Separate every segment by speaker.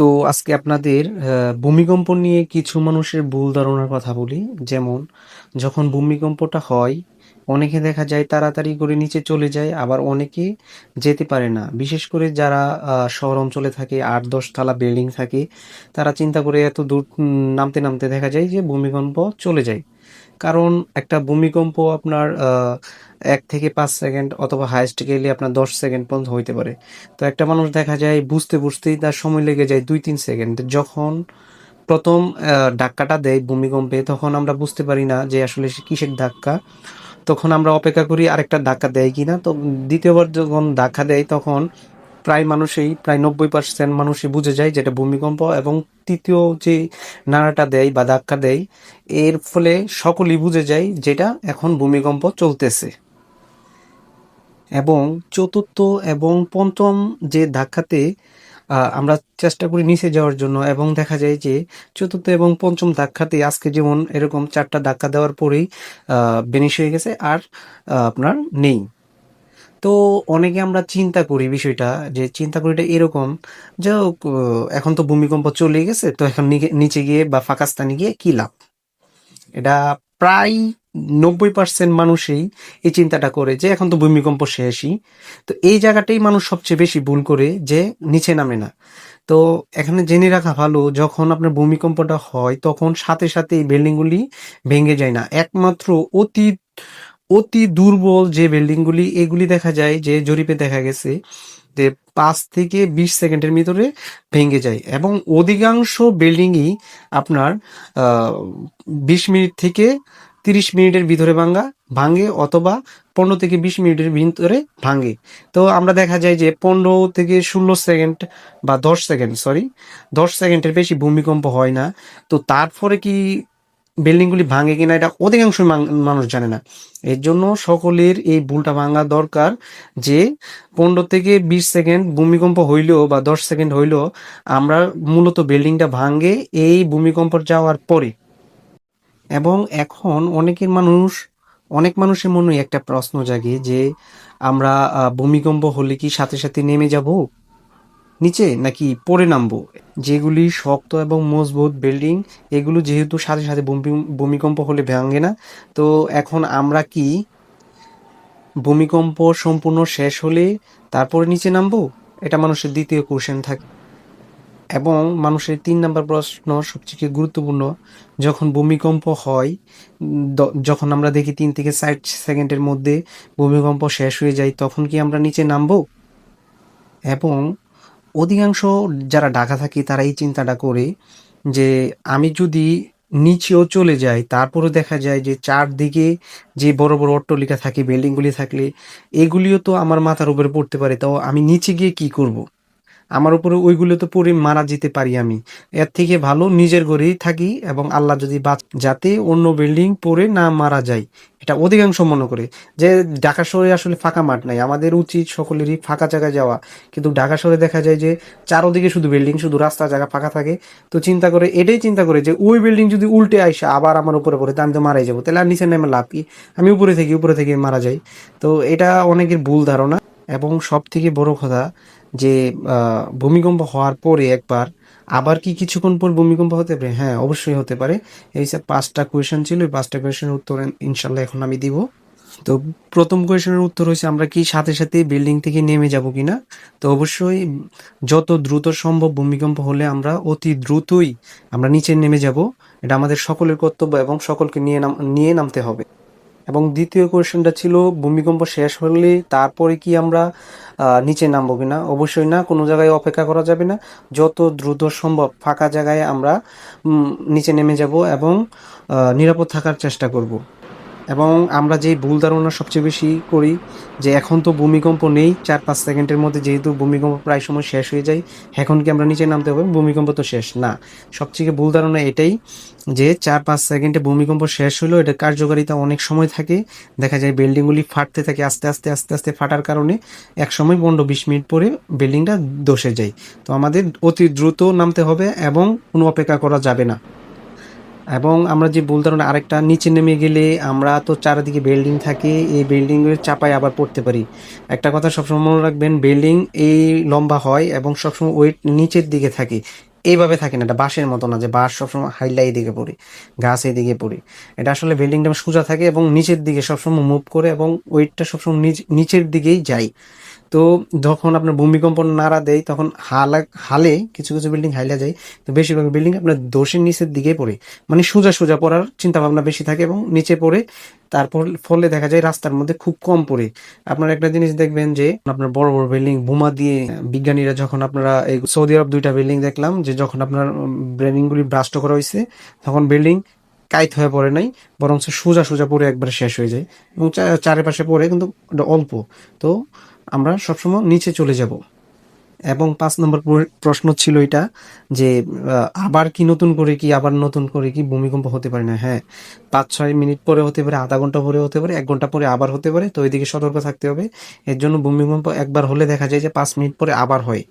Speaker 1: তো আজকে আপনাদের ভূমিকম্প নিয়ে কিছু মানুষের ভুল ধারণার কথা বলি। যেমন, যখন ভূমিকম্পটা হয়, অনেকে দেখা যায় তাড়াতাড়ি করে নিচে চলে যায়, আবার অনেকে যেতে পারে না। বিশেষ করে যারা শহর অঞ্চলে থাকে, আট, দশ তলা বিল্ডিং থাকে, তারা চিন্তা করে এত দূর নামতে নামতে দেখা যায় যে ভূমিকম্প চলে যায়। কারণ একটা ভূমিকম্প আপনার এক থেকে পাঁচ সেকেন্ড অথবা হাইস্ট গেলে আপনার দশ সেকেন্ড পর্যন্ত হইতে পারে। তো একটা মানুষ দেখা যায় বুঝতে বুঝতেই তার সময় লেগে যায় দুই তিন সেকেন্ড। যখন প্রথম ধাক্কাটা দেয় ভূমিকম্পে, তখন আমরা বুঝতে পারি না যে আসলে কিসের ধাক্কা। তখন আমরা অপেক্ষা করি আরেকটা ধাক্কা দেয় কিনা। তো দ্বিতীয়বার যখন ধাক্কা দেয়, তখন প্রায় মানুষই, প্রায় নব্বই পার্সেন্ট মানুষই বুঝে যায় যেটা ভূমিকম্প এবং তৃতীয় যে নাড়াটা দেয় বা ধাক্কা দেয়, এর ফলে সকলেই বুঝে যায় যেটা এখন ভূমিকম্প চলতেছে। এবং চতুর্থ এবং পঞ্চম যে ধাক্কাতে আমরা চেষ্টা করি নিচে যাওয়ার জন্য এবং দেখা যায় যে চতুর্থ এবং পঞ্চম ধাক্কাতে আজকে যেমন এরকম চারটা ধাক্কা দেওয়ার পরেই বেনিশ হয়ে গেছে আর আপনার নেই। তো অনেকে আমরা চিন্তা করি বিষয়টা, যে চিন্তা করি এটা এরকম যে এখন তো ভূমিকম্প চলে গেছে, তো এখন নিচে গিয়ে বা ফাঁকা স্থানে গিয়ে কি লাভ? এটা প্রায় নব্বই পার্সেন্ট মানুষই এই চিন্তাটা করে যে এখন তো ভূমিকম্প শেষই। তো এই জায়গাটাই মানুষ সবচেয়ে বেশি ভুল করে যে নিচে নামে না। তো এখানে জেনে রাখা ভালো, যখন আপনার ভূমিকম্পটা হয়, তখন সাথে সাথে এই বিল্ডিংগুলি ভেঙে যায় না। একমাত্র অতি অতি দুর্বল যে বিল্ডিংগুলি, এগুলি দেখা যায় যে জরিপে দেখা গেছে যে পাঁচ থেকে বিশ সেকেন্ডের ভিতরে ভেঙে যায় এবং অধিকাংশ বিল্ডিংই আপনার বিশ মিনিট থেকে তিরিশ মিনিটের ভিতরে ভাঙ্গা, ভাঙে অথবা পনেরো থেকে বিশ মিনিটের ভিতরে ভাঙে। তো আমরা দেখা যায় যে পনেরো থেকে ষোলো সেকেন্ড বা দশ সেকেন্ড সরি দশ সেকেন্ডের বেশি ভূমিকম্প হয় না। তো তারপরে কি বিল্ডিংগুলি ভাঙে কিনা এটা অধিকাংশ মান- মানুষ জানে না। এর জন্য সকলের এই ভুলটা ভাঙা দরকার যে পনেরো থেকে বিশ সেকেন্ড ভূমিকম্প হইলেও বা দশ সেকেন্ড হইলেও আমরা মূলত বিল্ডিংটা ভাঙে এই ভূমিকম্প যাওয়ার পরে। এবং এখন অনেকের মানুষ, অনেক মানুষের মনে একটা প্রশ্ন জাগে যে আমরা ভূমিকম্প হলে কি সাথে সাথে নেমে যাব? নিচে নাকি পড়ে নামবো? যেগুলি শক্ত এবং মজবুত বিল্ডিং এগুলো যেহেতু সাথে সাথে ভূমিকম্প হলে ভাঙে না, তো এখন আমরা কি ভূমিকম্প সম্পূর্ণ শেষ হলে তারপরে নিচে নামবো? এটা মানুষের দ্বিতীয় কোশ্চেন থাকে। এবং মানুষের তিন নাম্বার প্রশ্ন সবথেকে গুরুত্বপূর্ণ, যখন ভূমিকম্প হয় যখন আমরা দেখি তিন থেকে ষাট সেকেন্ডের মধ্যে ভূমিকম্প শেষ হয়ে যায়, তখন কি আমরা নিচে নামবো? এবং অধিকাংশ যারা ঢাকা থাকে তারা এই চিন্তাটা করে যে আমি যদি নিচেও চলে যাই তারপরে দেখা যায় যে চারদিকে যে বড় বড় অট্টালিকা থাকে, বিল্ডিংগুলি থাকলে এগুলিও তো আমার মাথার উপরে পড়তে পারে। তো আমি নিচে গিয়ে কি করব। আমার উপরে ওইগুলো তো পরে মারা যেতে পারি আমি। এর থেকে ভালো নিজের ঘরেই থাকি এবং আল্লাহ যদি বাঁচ, যাতে অন্য বিল্ডিং পরে না মারা যায়। এটা অধিকাংশ মনে করে যে ঢাকা শহরে আসলে ফাঁকা মাঠ নাই। আমাদের উচিত সকলেরই ফাঁকা জায়গায় যাওয়া। কিন্তু ঢাকা শহরে দেখা যায় যে চারোদিকে শুধু বিল্ডিং, শুধু রাস্তা, জায়গা ফাঁকা থাকে। তো চিন্তা করে, এটাই চিন্তা করে যে ওই বিল্ডিং যদি উল্টে আইসা, আবার আমার উপরে পড়ে তো আমি তো মারাই যাব। তাহলে আর নিচে নেমে লাভ কি? আমি উপরে থেকে উপরে থেকে মারা যাই। তো এটা অনেকের ভুল ধারণা। এবং সব থেকে বড় কথা যে ভূমিকম্প হওয়ার পরে একবার আবার কি কিছুক্ষণ পর ভূমিকম্প হতে পারে? হ্যাঁ অবশ্যই হতে পারে। এই যে পাঁচটা কোয়েশন ছিল, এই পাঁচটা কোয়েশনের উত্তর ইনশাল্লাহ এখন আমি দিব। তো প্রথম কোয়েশনের উত্তর হচ্ছে আমরা কি সাথে সাথে বিল্ডিং থেকে নেমে যাব কিনা? তো অবশ্যই যত দ্রুত সম্ভব ভূমিকম্প হলে আমরা অতি দ্রুতই আমরা নিচে নেমে যাব। এটা আমাদের সকলের কর্তব্য এবং সকলকে নিয়ে নাম নিয়ে নামতে হবে। এবং দ্বিতীয় কোয়েশ্চেনটা ছিল, ভূমিকম্প শেষ হলে তারপরে কি আমরা নিচে নামবো কিনা? অবশ্যই না, কোনো জায়গায় অপেক্ষা করা যাবে না। যত দ্রুত সম্ভব ফাঁকা জায়গায় আমরা নিচে নেমে যাব এবং নিরাপদ থাকার চেষ্টা করব। এবং আমরা যেই ভুল ধারণা সবচেয়ে বেশি করি যে এখন তো ভূমিকম্প নেই, চার পাঁচ সেকেন্ডের মধ্যে যেহেতু ভূমিকম্প প্রায় সময় শেষ হয়ে যায়, এখন কি আমরা নিচে নামতে হবে? ভূমিকম্প তো শেষ। না, সবচেয়ে ভুল ধারণা এটাই যে চার পাঁচ সেকেন্ডে ভূমিকম্প শেষ হলো এটা কার্যকারিতা অনেক সময় থাকে। দেখা যায় বিল্ডিংগুলি ফাটতে থাকে আস্তে আস্তে আস্তে আস্তে ফাটার কারণে এক সময় পনেরো বিশ মিনিট পরে বিল্ডিংটা দোষে যায়। তো আমাদের অতি দ্রুত নামতে হবে এবং কোনো অপেক্ষা করা যাবে না। এবং আমরা যে ভুল ধারণা আরেকটা নিচে নেমে গেলে আমরা তো চারিদিকে বিল্ডিং থাকে, এই বিল্ডিংয়ের চাপায় আবার পড়তে পারি। একটা কথা সবসময় মনে রাখবেন বিল্ডিং এই লম্বা হয় এবং সবসময় ওয়েট নিচের দিকে থাকে। এইভাবে থাকে না, এটা বাঁশের মতো না যে বাঁশ সবসময় হাইলা এইদিকে পড়ে, গাছ এইদিকে পড়ে। এটা আসলে বিল্ডিংটা সোজা থাকে এবং নিচের দিকে সবসময় মুভ করে এবং ওয়েটটা সবসময় নিচ- নিচের দিকেই যায়। তো যখন আপনার ভূমিকম্প নাড়া দেয়, তখন হালা, হালে কিছু কিছু বিল্ডিং হাইলা যায়। তো বেশিরভাগ বিল্ডিং আপনার দোষের নিচের দিকে পড়ে। মানে সোজা সোজা পড়ার চিন্তা ভাবনা বেশি থাকে এবং নিচে পড়ে। তারপর ফলে দেখা যায় রাস্তার মধ্যে খুব কম পড়ে। আপনারা একটা জিনিস দেখবেন যে, আপনার বড় বড় বিল্ডিং বোমা দিয়ে বিজ্ঞানীরা যখন আপনারা এই সৌদি আরব দুইটা বিল্ডিং দেখলাম, যে যখন আপনার বিল্ডিং গুলি ব্রাস্ট করা হয়েছে তখন বিল্ডিং কাইত হয়ে পড়ে নাই বরং সোজা সোজা পড়ে একবারে শেষ হয়ে যায়। এবং চারিপাশে পড়ে কিন্তু অল্প। তো আমরা সবসময় নিচে চলে যাব। এবং পাঁচ নম্বর প্র- প্রশ্ন ছিল এটা যে আবার কি নতুন করে কি, আবার নতুন করে কি ভূমিকম্প হতে পারে না? হ্যাঁ পাঁচ, ছয় মিনিট পরে হতে পারে, আধা ঘণ্টা পরে হতে পারে, এক ঘণ্টা পরে আবার হতে পারে। তো ওইদিকে সতর্ক থাকতে হবে। এর জন্য ভূমিকম্প একবার হলে দেখা যায় যে পাঁচ মিনিট পরে আবার হয়।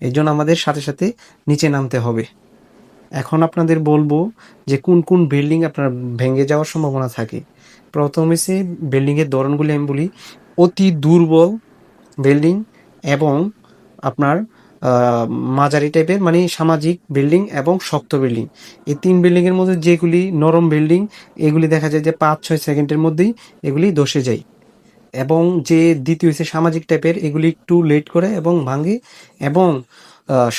Speaker 1: এর জন্য আমাদের সাথে সাথে নিচে নামতে হবে। এখন আপনাদের বলব যে, কোন কোন বিল্ডিং আপনার ভেঙে যাওয়ার সম্ভাবনা থাকে? প্রথমে সে বিল্ডিংয়ের ধরনগুলি আমি বলি অতি দুর্বল বিল্ডিং এবং আপনার মাঝারি টাইপের মানে সামাজিক বিল্ডিং এবং শক্ত বিল্ডিং এই তিন বিল্ডিংয়ের মধ্যে যেগুলি নরম বিল্ডিং এগুলি দেখা যায় যে পাঁচ, ছয় সেকেন্ডের মধ্যেই এগুলি দশে যায়। এবং যে দ্বিতীয় হচ্ছে সামাজিক টাইপের এগুলি একটু লেট করে এবং ভাঙে এবং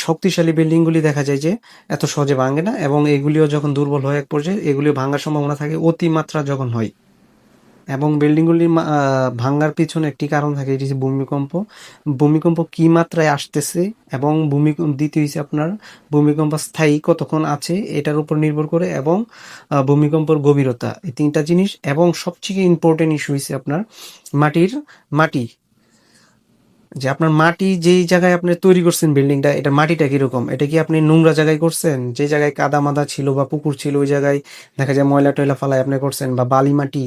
Speaker 1: শক্তিশালী বিল্ডিংগুলি দেখা যায় যে এত সহজে ভাঙে না এবং এগুলিও যখন দুর্বল হয়ে এক পর্যায়ে, এগুলিও ভাঙার সম্ভাবনা থাকে অতিমাত্রা যখন হয়। এবং বিল্ডিংগুলি ভাঙ্গার পিছনে একটি কারণ থাকে, এটি হচ্ছে ভূমিকম্প। ভূমিকম্প কি মাত্রায় আসতেছে এবং ভূমিকম্প দ্বিতীয় হচ্ছে আপনার ভূমিকম্প স্থায়ী কতক্ষণ আছে, এটার উপর নির্ভর করে এবং ভূমিকম্পর গভীরতা, এই তিনটা জিনিস। এবং সবচেয়ে ইম্পর্টেন্ট ইস্যু হচ্ছে আপনার মাটির, মাটি যে আপনার মাটি যেই জায়গায় আপনি তৈরি করছেন বিল্ডিংটা এটা মাটিটা কীরকম? এটা কি আপনি নোংরা জায়গায় করছেন? যে জায়গায় কাদা মাদা ছিল বা পুকুর ছিল, ওই জায়গায় দেখা যায় ময়লা টয়লা ফালাই আপনি করছেন বা বালি মাটি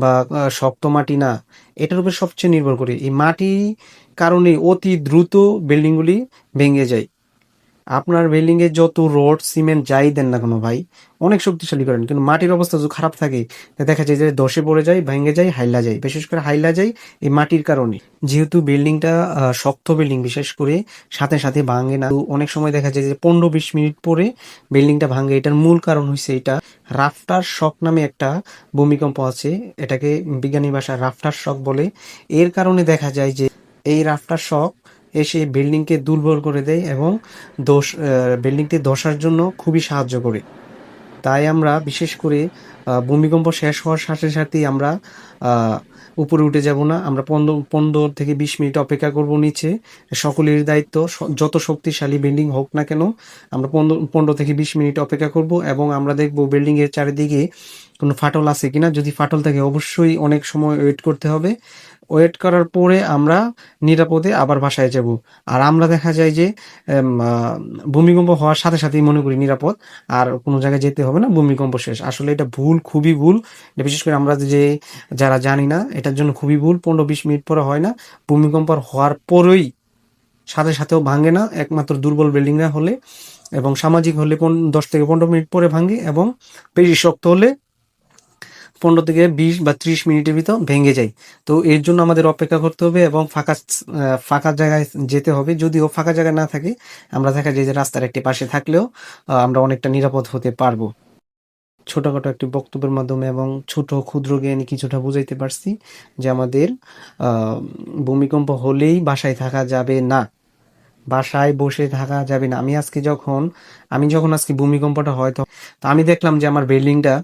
Speaker 1: বা শক্ত মাটি না, এটার উপর সবচেয়ে নির্ভর করে। এই মাটি কারণে অতি দ্রুত বিল্ডিংগুলি ভেঙে যায়। আপনার বিল্ডিং এ যত রড, সিমেন্ট যাই দেন না কেন ভাই, অনেক শক্তিশালী করেন। কিন্তু মাটির অবস্থা যদি খারাপ থাকে দেখা যায় যে দশে পড়ে যায়, ভেঙে যায়, হাইলা যায়। বিশেষ করে হাইলা যায় এই মাটির কারণে। যেহেতু বিল্ডিংটা শক্ত বিল্ডিং, বিশেষ করে সাথে সাথে ভাঙে না অনেক সময় দেখা যায় যে পনেরো বিশ মিনিট পরে বিল্ডিংটা ভাঙে। এটার মূল কারণ হচ্ছে এটা, রাফটার শক নামে একটা ভূমিকম্প আছে, এটাকে বিজ্ঞানী ভাষায় রাফটার শক বলে। এর কারণে দেখা যায় যে এই রাফটার শক এসে বিল্ডিংকে দুর্বল করে দেয় এবং দোষ বিল্ডিংটি ধসার জন্য খুবই সাহায্য করে। তাই আমরা বিশেষ করে ভূমিকম্প শেষ হওয়ার সাথে সাথেই আমরা উপরে উঠে যাব না। আমরা পনেরো পনেরো থেকে বিশ মিনিট অপেক্ষা করব নিচে। সকলের দায়িত্ব যত শক্তিশালী বিল্ডিং হোক না কেন, আমরা পনেরো পনেরো থেকে বিশ মিনিট অপেক্ষা করব এবং আমরা দেখব বিল্ডিংয়ের চারিদিকে কোনো ফাটল আছে কিনা। যদি ফাটল থাকে, অবশ্যই অনেক সময় ওয়েট করতে হবে। ওয়েট করার পরে আমরা নিরাপদে আবার বাসায় যাব। আর আমরা দেখা যায় যে ভূমিকম্প হওয়ার সাথে সাথেই মনে করি নিরাপদ, আর কোনো জায়গায় যেতে হবে না, ভূমিকম্প শেষ। আসলে এটা ভুল, খুবই ভুল। বিশেষ করে আমরা যে, যারা জানি না, এটার জন্য খুবই ভুল, পনেরো বিশ মিনিট পরে হয় না। ভূমিকম্প হওয়ার পরেই সাথে সাথেও ভাঙে না, একমাত্র দুর্বল বিল্ডিং না হলে এবং সামাজিক হলে দশ থেকে পনেরো মিনিট পরে ভাঙে এবং বেশি শক্ত হলে পনেরো থেকে বিশ বা ত্রিশ মিনিটের ভিতর ভেঙে যায়। তো এর জন্য আমাদের অপেক্ষা করতে হবে এবং ফাঁকা ফাঁকা জায়গায় যেতে হবে। যদিও ফাঁকা জায়গা না থাকে, আমরা দেখা যায় যে রাস্তার একটি পাশে থাকলেও আমরা অনেকটা নিরাপদ হতে পারব। ছোটখাটো একটি বক্তব্যের মাধ্যমে এবং ছোট ক্ষুদ্র জ্ঞানী কিছুটা বুঝাইতে পারছি যে আমাদের ভূমিকম্প হলেই বাসায় থাকা যাবে না। বাসায় বসে থাকা যাবে না। আমি আজকে যখন, আমি যখন আজকে ভূমিকম্পটা হয় তো আমি দেখলাম যে আমার বিল্ডিংটা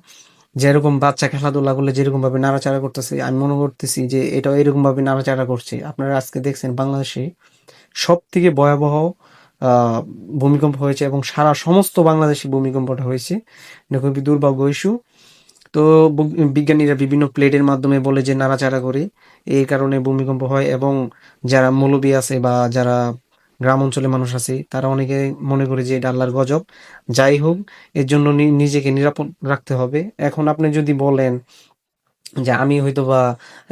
Speaker 1: যেরকম বাচ্চা খেলাধুলা করলে যেরকম ভাবে নাড়াচাড়া করতেছে, আমি মনে করতেছি যে এটাও এরকম ভাবে নাড়াচাড়া করছে। আপনারা আজকে দেখছেন বাংলাদেশে সব থেকে ভয়াবহ ভূমিকম্প হয়েছে এবং সারা সমস্ত বাংলাদেশে ভূমিকম্পটা হয়েছে। এটা খুবই দুর্ভাগ্য ইস্যু। তো বিজ্ঞানীরা বিভিন্ন প্লেটের মাধ্যমে বলে যে নাড়াচাড়া করে, এই কারণে ভূমিকম্প হয় এবং যারা মৌলবী আছে বা যারা গ্রাম অঞ্চলে মানুষ আছে, তারা অনেকে মনে করে যে এটা আল্লাহর গজব। যাই হোক, এর জন্য নিজেকে নিরাপদ রাখতে হবে। এখন আপনি যদি বলেন যে আমি হয়তো বা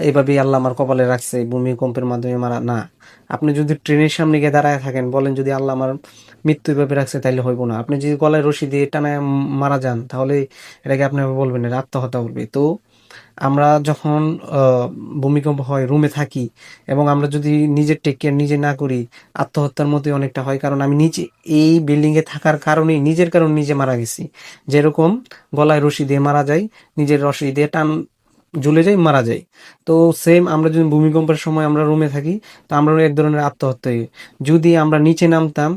Speaker 1: এইভাবেই আল্লাহ আমার কপালে রাখছে ভূমিকম্পের মাধ্যমে মারা, না। আপনি যদি ট্রেনের সামনে গিয়ে দাঁড়ায় থাকেন, বলেন যদি আল্লাহ আমার মৃত্যু এভাবে রাখছে, তাইলে হইব না। আপনি যদি গলায় রশি দিয়ে টানায় মারা যান, তাহলে এটাকে আপনি বলবেন এটা আত্মহত্যা করবে। তো আমরা যখন ভূমিকম্প হয় রুমে থাকি এবং আমরা যদি নিজের টেক কেয়ার নিজে না করি, আত্মহত্যার মতো অনেকটা হয়। কারণ আমি নিজে, এই বিল্ডিংয়ে থাকার কারণেই, নিজের কারণে নিজে মারা গেছি। যেরকম গলায় রশি দিয়ে মারা যায়, নিজের রশি দিয়ে টান ঝুলে যাই মারা যায়। তো সেম আমরা যদি ভূমিকম্পের সময় আমরা রুমে থাকি, তো আমরা এক ধরনের আত্মহত্যা যদি আমরা নিচে নামতাম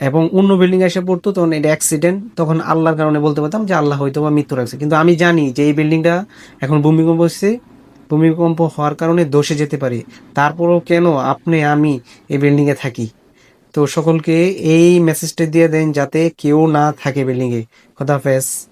Speaker 1: এবং অন্য বিল্ডিং এসে পড়তো, তখন এটা অ্যাক্সিডেন্ট তখন আল্লাহর কারণে বলতে পারতাম যে আল্লাহ হয়তো বা মৃত্যু রাখছে। কিন্তু আমি জানি যে এই বিল্ডিংটা এখন ভূমিকম্প হচ্ছে। ভূমিকম্প হওয়ার কারণে দোষে যেতে পারি। তারপরও কেন আপনি, আমি এই বিল্ডিংয়ে থাকি? তো সকলকে এই মেসেজটা দিয়ে দেন যাতে কেউ না থাকে বিল্ডিংয়ে খোদাফেজ